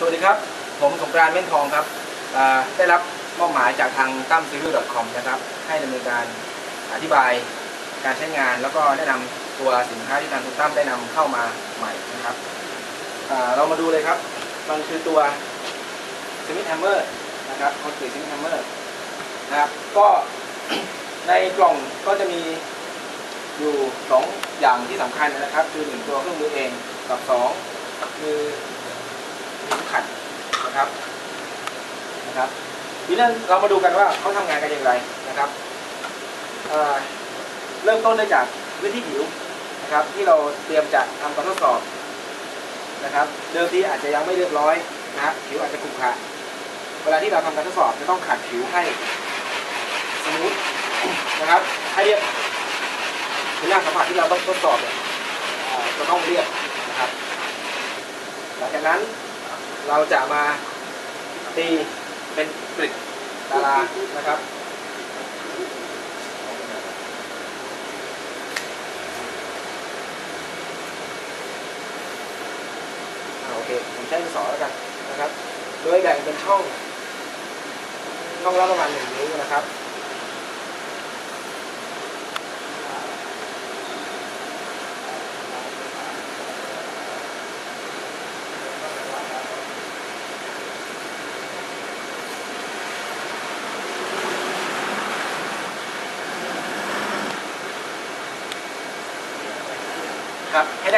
สวัสดีครับ ผมสงกรานต์เม่นทองครับได้รับมอบหมายจากทางตั้มซีรีส์ .com นะครับ ให้ดำเนินการอธิบายการใช้งาน แล้วก็แนะนำตัวสินค้าที่ทางคุณตั้มได้นำเข้ามาใหม่นะครับ เรามาดูเลยครับ มันคือตัวสมิธแฮมเมอร์นะครับคอนกรีตสมิธแฮมเมอร์นะครับ ก็ในกล่องก็จะมีอยู่สองอย่างที่สำคัญนะครับ คือหนึ่งตัวเครื่องมือเองกับสองคือ เข็มขัดนะครับนะครับทีนี้นเรามาดูกันว่าเขาทำงานกันอย่างไรนะครับเเริ่มต้นได้จากพื้นที่ผิวนะครับ ที่เราเตรียมจะทำการทดสอบนะครับ เดิมทีอาจจะยังไม่เรียบร้อยนะฮะผิวอาจจะขรุขระเวลาที่เราทำการทดสอบจะต้องขัดผิวให้สมูทนะครับให้เรียบในหน้าสัมผัสที่เราต้องทดสอบเนี่ยจะต้องเรียบนะครับ หลังจากนั้น เราจะมาตีเป็นกริดตารานะครับ โอเค ผมใช้ดินสอแล้วกันนะครับ โดยแบ่งเป็นช่อง ช่องละประมาณหนึ่งนิ้วนะครับ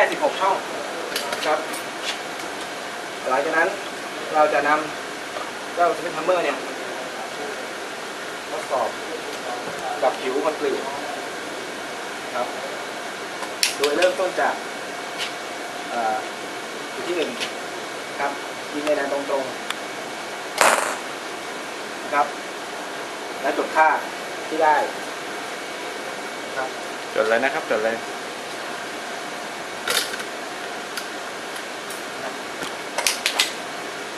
ครับให้ได้16ช่องครับ หลังจากนั้นเราจะนำเจ้าสปินทัมเมอร์เนี่ยทดสอบกับผิวคอนกรีตครับ โดยเริ่มต้นจากอ่อจุดที่หนึ่งครับยิงในแนวตรงๆนะครับ และจดค่าที่ได้ครับจดเลยนะครับจดเลย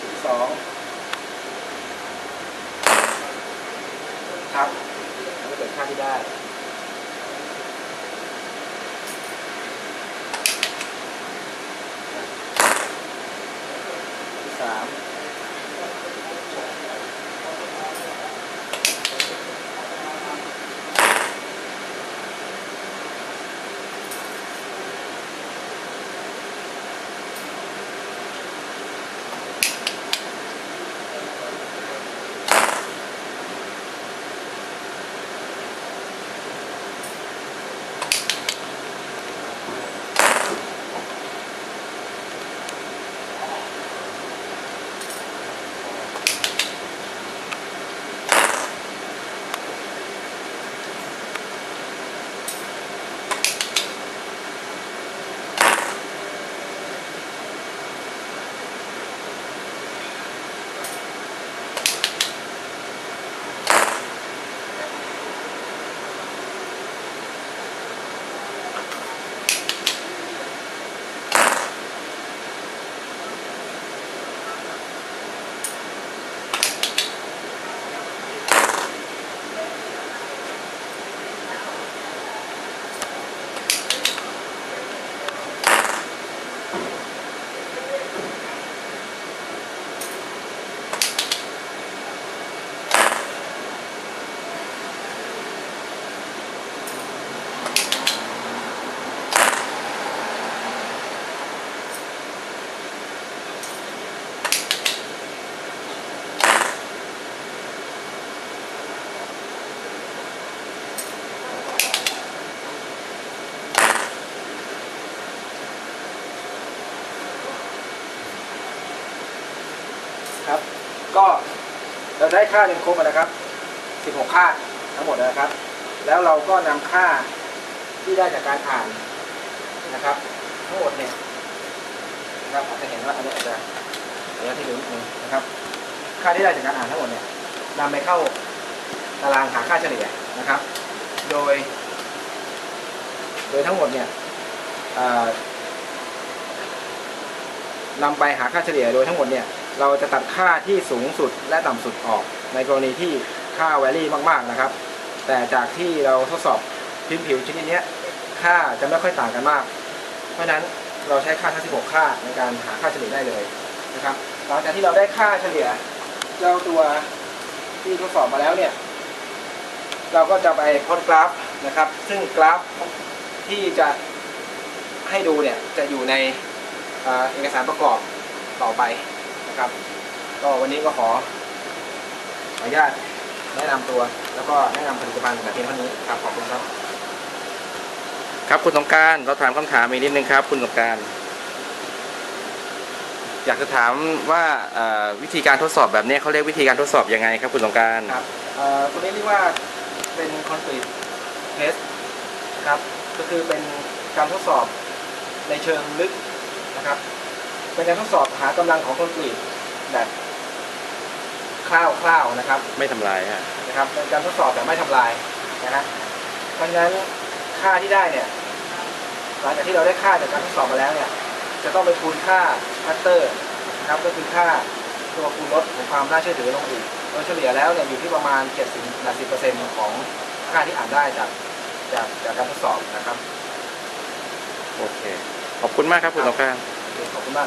จุดที่ สองครับแล้วก็เกิดค่าที่ได้ ก็เราได้ค่าจนครบแล้วนะครับ 16 ค่าทั้งหมดนะครับ แล้วเราก็นำค่าที่ได้จากการอ่านนะครับ ทั้งหมดเนี่ยนะครับอาจจะเห็นว่าอันนี้อาจจะระยะที่เหลือนิดนึงนะครับ ค่าที่ได้จากการอ่านทั้งหมดเนี่ยนำไปเข้าตารางหาค่าเฉลี่ยนะครับ โดย โดยทั้งหมดเนี่ยนำไปหาค่าเฉลี่ยโดยทั้งหมดเนี่ย เราจะตัดค่าที่สูงสุดและต่ำสุดออก ในกรณีที่ค่าแวรี่มากๆนะครับ แต่จากที่เราทดสอบพื้นผิวชนิดนี้ค่าจะไม่ค่อยต่างกันมาก เพราะนั้นเราใช้ค่าทั้ง16 ค่าในการหาค่าเฉลี่ยได้เลยนะครับหลังจากที่เราได้ค่าเฉลี่ยเจ้าตัวที่ทดสอบมาแล้วเนี่ย เราก็จะไปพลอตกราฟนะครับ ซึ่งกราฟที่จะให้ดูเนี่ยจะอยู่ในเอกสารประกอบต่อไป ครับ ก็วันนี้ก็ขอขออนุญาตแนะนำตัว แล้วก็แนะนำผลิตภัณฑ์แต่เพียงเท่านี้ครับขอบคุณครับ ครับคุณสงกรารเราถามคำถามอีกนิดนึงครับคุณสงกราร อยากจะถามว่าเอ่อวิธีการทดสอบแบบนี้เขาเรียกวิธีการทดสอบยังไงครับคุณสงกรารครับเอ่อตัวนี้เรียกว่าเป็นคอนกรีตเทสครับ ก็คือเป็นการทดสอบในเชิงลึกนะครับ เป็นการทดสอบหากำลังของคอนกรีตแบบคร่าวๆนะครับไม่ทำลายฮะนะครับเป็นการทดสอบแบบไม่ทำลายนะฮะเพราะฉะนั้นค่าที่ได้เนี่ยหลังจากที่เราได้ค่าจากการทดสอบมาแล้วเนี่ย จะต้องไปคูณค่าพัตเตอร์นะครับก็คือค่าตัวคูณลดของความน่าเชื่อถือลงอีกโดยเฉลี่ยแล้วเนี่ยอยู่ที่ประมาณ 70-80%ของค่าที่อ่านได้จากจากจากการทดสอบนะครับ โอเค ขอบคุณมากครับคุณสงกรารโอเคขอบคุณมาก